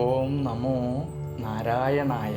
ഓം നമോ നാരായണായ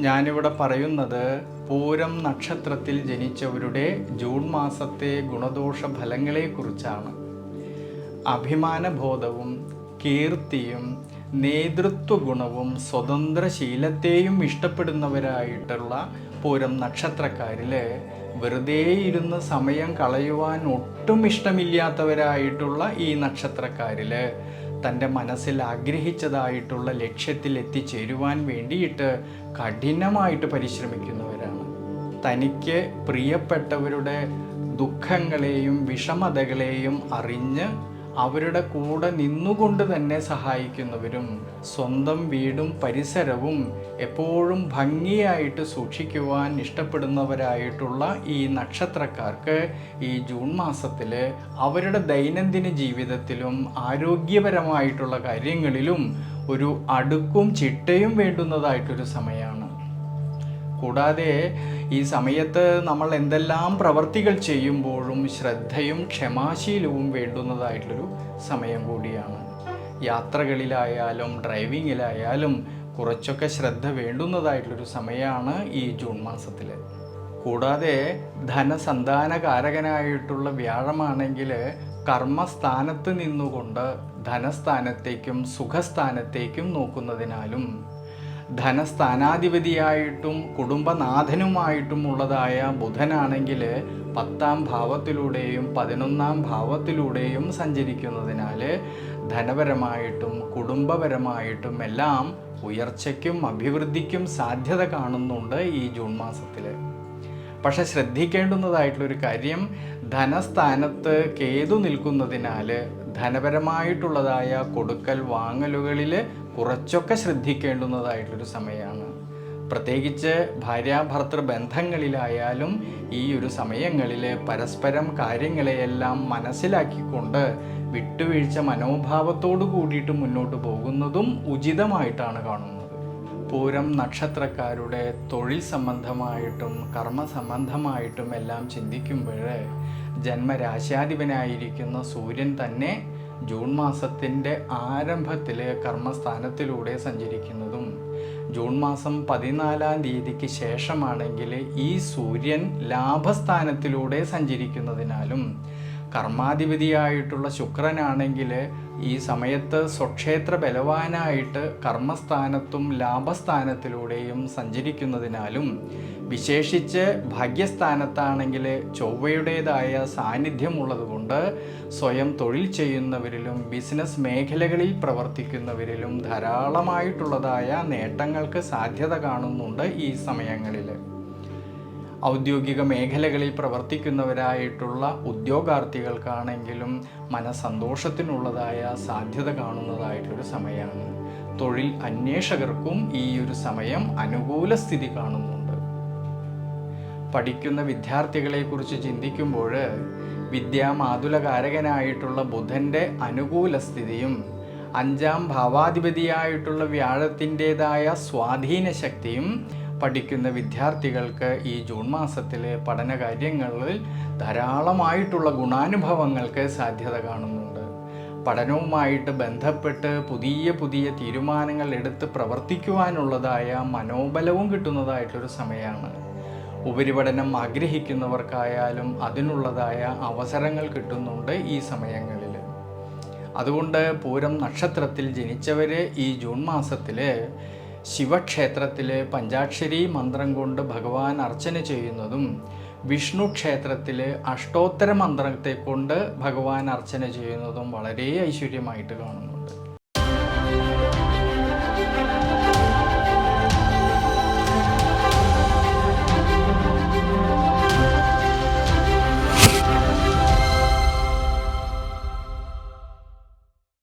ഞാനിവിടെ പറയുന്നത് പൂരം നക്ഷത്രത്തിൽ ജനിച്ചവരുടെ ജൂൺ മാസത്തെ ഗുണദോഷ ഫലങ്ങളെക്കുറിച്ചാണ് അഭിമാനബോധവും കീർത്തിയും നേതൃത്വ ഗുണവും സ്വതന്ത്രശീലത്തെയും ഇഷ്ടപ്പെടുന്നവരായിട്ടുള്ള പൂരം നക്ഷത്രക്കാരിൽ വെറുതെ ഇരുന്ന് സമയം കളയുവാൻ ഒട്ടും ഇഷ്ടമില്ലാത്തവരായിട്ടുള്ള ഈ നക്ഷത്രക്കാരിൽ തന്റെ മനസ്സിൽ ആഗ്രഹിച്ചതായിട്ടുള്ള ലക്ഷ്യത്തിൽ എത്തിച്ചേരുവാൻ വേണ്ടിയിട്ട് കഠിനമായിട്ട് പരിശ്രമിക്കുന്നവരാണ്. തനിക്ക് പ്രിയപ്പെട്ടവരുടെ ദുഃഖങ്ങളെയും വിഷമതകളെയും അറിഞ്ഞ് അവരുടെ കൂടെ നിന്നുകൊണ്ട് തന്നെ സഹായിക്കുന്നവരും സ്വന്തം വീടും പരിസരവും എപ്പോഴും ഭംഗിയായിട്ട് സൂക്ഷിക്കുവാൻ ഇഷ്ടപ്പെടുന്നവരായിട്ടുള്ള ഈ നക്ഷത്രക്കാർക്ക് ഈ ജൂൺ മാസത്തിൽ അവരുടെ ദൈനംദിന ജീവിതത്തിലും ആരോഗ്യപരമായിട്ടുള്ള കാര്യങ്ങളിലും ഒരു അടുക്കും ചിട്ടയും വേണ്ടുന്നതായിട്ടൊരു സമയമാണ്. കൂടാതെ ഈ സമയത്ത് നമ്മൾ എന്തെല്ലാം പ്രവർത്തികൾ ചെയ്യുമ്പോഴും ശ്രദ്ധയും ക്ഷമാശീലവും വേണ്ടുന്നതായിട്ടുള്ളൊരു സമയം കൂടിയാണ്. യാത്രകളിലായാലും ഡ്രൈവിങ്ങിലായാലും കുറച്ചൊക്കെ ശ്രദ്ധ വേണ്ടുന്നതായിട്ടുള്ളൊരു സമയമാണ് ഈ ജൂൺ മാസത്തിൽ കൂടാതെ ധനസന്താനകാരകനായിട്ടുള്ള വ്യാഴമാണെങ്കിൽ കർമ്മസ്ഥാനത്ത് നിന്നുകൊണ്ട് ധനസ്ഥാനത്തേക്കും സുഖസ്ഥാനത്തേക്കും നോക്കുന്നതിനാലും ധനസ്ഥാനാധിപതിയായിട്ടും കുടുംബനാഥനുമായിട്ടും ഉള്ളതായ ബുധനാണെങ്കിൽ പത്താം ഭാവത്തിലൂടെയും പതിനൊന്നാം ഭാവത്തിലൂടെയും സഞ്ചരിക്കുന്നതിനാൽ ധനപരമായിട്ടും കുടുംബപരമായിട്ടും എല്ലാം ഉയർച്ചയ്ക്കും അഭിവൃദ്ധിക്കും സാധ്യത കാണുന്നുണ്ട് ഈ ജൂൺ മാസത്തിൽ പക്ഷെ ശ്രദ്ധിക്കേണ്ടുന്നതായിട്ടുള്ളൊരു കാര്യം ധനസ്ഥാനത്ത് കേതു നിൽക്കുന്നതിനാൽ ധനപരമായിട്ടുള്ളതായ കൊടുക്കൽ വാങ്ങലുകളിൽ കുറച്ചൊക്കെ ശ്രദ്ധിക്കേണ്ടുന്നതായിട്ടൊരു സമയമാണ്. പ്രത്യേകിച്ച് ഭാര്യാഭർത്തൃ ബന്ധങ്ങളിലായാലും ഈ ഒരു സമയങ്ങളിൽ പരസ്പരം കാര്യങ്ങളെയെല്ലാം മനസ്സിലാക്കിക്കൊണ്ട് വിട്ടുവീഴ്ച മനോഭാവത്തോടു കൂടിയിട്ട് മുന്നോട്ട് പോകുന്നതും ഉചിതമായിട്ടാണ് കാണുന്നത്. പൂരം നക്ഷത്രക്കാരുടെ തൊഴിൽ സംബന്ധമായിട്ടും കർമ്മ സംബന്ധമായിട്ടും എല്ലാം ചിന്തിക്കുമ്പോൾ ജന്മരാശാധിപനായിരിക്കുന്ന സൂര്യൻ തന്നെ ജൂൺ മാസത്തിന്റെ ആരംഭത്തിൽ കർമ്മസ്ഥാനത്തിലൂടെ സഞ്ചരിക്കുന്നതും ജൂൺ മാസം പതിനാലാം തീയതിക്ക് ശേഷമാണെങ്കിൽ ഈ സൂര്യൻ ലാഭസ്ഥാനത്തിലൂടെ സഞ്ചരിക്കുന്നതിനാലും കർമാധിപതിയായിട്ടുള്ള ശുക്രനാണെങ്കിൽ ഈ സമയത്ത് സ്വക്ഷേത്ര ബലവാനായിട്ട് കർമ്മസ്ഥാനത്തും ലാഭസ്ഥാനത്തിലൂടെയും സഞ്ചരിക്കുന്നതിനാലും വിശേഷിച്ച് ഭാഗ്യസ്ഥാനത്താണെങ്കിൽ ചൊവ്വയുടേതായ സാന്നിധ്യമുള്ളതുകൊണ്ട് സ്വയം തൊഴിൽ ചെയ്യുന്നവരിലും ബിസിനസ് മേഖലകളിൽ പ്രവർത്തിക്കുന്നവരിലും ധാരാളമായിട്ടുള്ളതായ നേട്ടങ്ങൾക്ക് സാധ്യത കാണുന്നുണ്ട് ഈ സമയങ്ങളിൽ. ഔദ്യോഗിക മേഖലകളിൽ പ്രവർത്തിക്കുന്നവരായിട്ടുള്ള ഉദ്യോഗാർത്ഥികൾക്കാണെങ്കിലും മനസന്തോഷത്തിനുള്ളതായ സാധ്യത കാണുന്നതായിട്ടൊരു സമയമാണ്. തൊഴിൽ അന്വേഷകർക്കും ഈ ഒരു സമയം അനുകൂല സ്ഥിതി കാണുന്നുണ്ട്. പഠിക്കുന്ന വിദ്യാർത്ഥികളെ കുറിച്ച് ചിന്തിക്കുമ്പോൾ വിദ്യാമാതുലകാരകനായിട്ടുള്ള ബുധന്റെ അനുകൂല സ്ഥിതിയും അഞ്ചാം ഭാവാധിപതിയായിട്ടുള്ള വ്യാഴത്തിന്റെതായ സ്വാധീന ശക്തിയും പഠിക്കുന്ന വിദ്യാർത്ഥികൾക്ക് ഈ ജൂൺ മാസത്തിലെ പഠനകാര്യങ്ങളിൽ ധാരാളമായിട്ടുള്ള ഗുണാനുഭവങ്ങൾക്ക് സാധ്യത കാണുന്നുണ്ട്. പഠനവുമായിട്ട് ബന്ധപ്പെട്ട് പുതിയ പുതിയ തീരുമാനങ്ങൾ എടുത്ത് പ്രവർത്തിക്കുവാനുള്ളതായ മനോബലവും കിട്ടുന്നതായിട്ടൊരു സമയമാണ്. ഉപരിപഠനം ആഗ്രഹിക്കുന്നവർക്കായാലും അതിനുള്ളതായ അവസരങ്ങൾ കിട്ടുന്നുണ്ട് ഈ സമയങ്ങളിൽ അതുകൊണ്ട് പൂരം നക്ഷത്രത്തിൽ ജനിച്ചവരെ ഈ ജൂൺ മാസത്തിൽ ശിവക്ഷേത്രത്തിൽ പഞ്ചാക്ഷരി മന്ത്രം കൊണ്ട് ഭഗവാൻ അർച്ചന ചെയ്യുന്നതും വിഷ്ണു ക്ഷേത്രത്തിലെ അഷ്ടോത്തര മന്ത്രത്തെ കൊണ്ട് ഭഗവാൻ അർച്ചന ചെയ്യുന്നതും വളരെ ഐശ്വര്യമായിട്ട് കാണുന്നുണ്ട്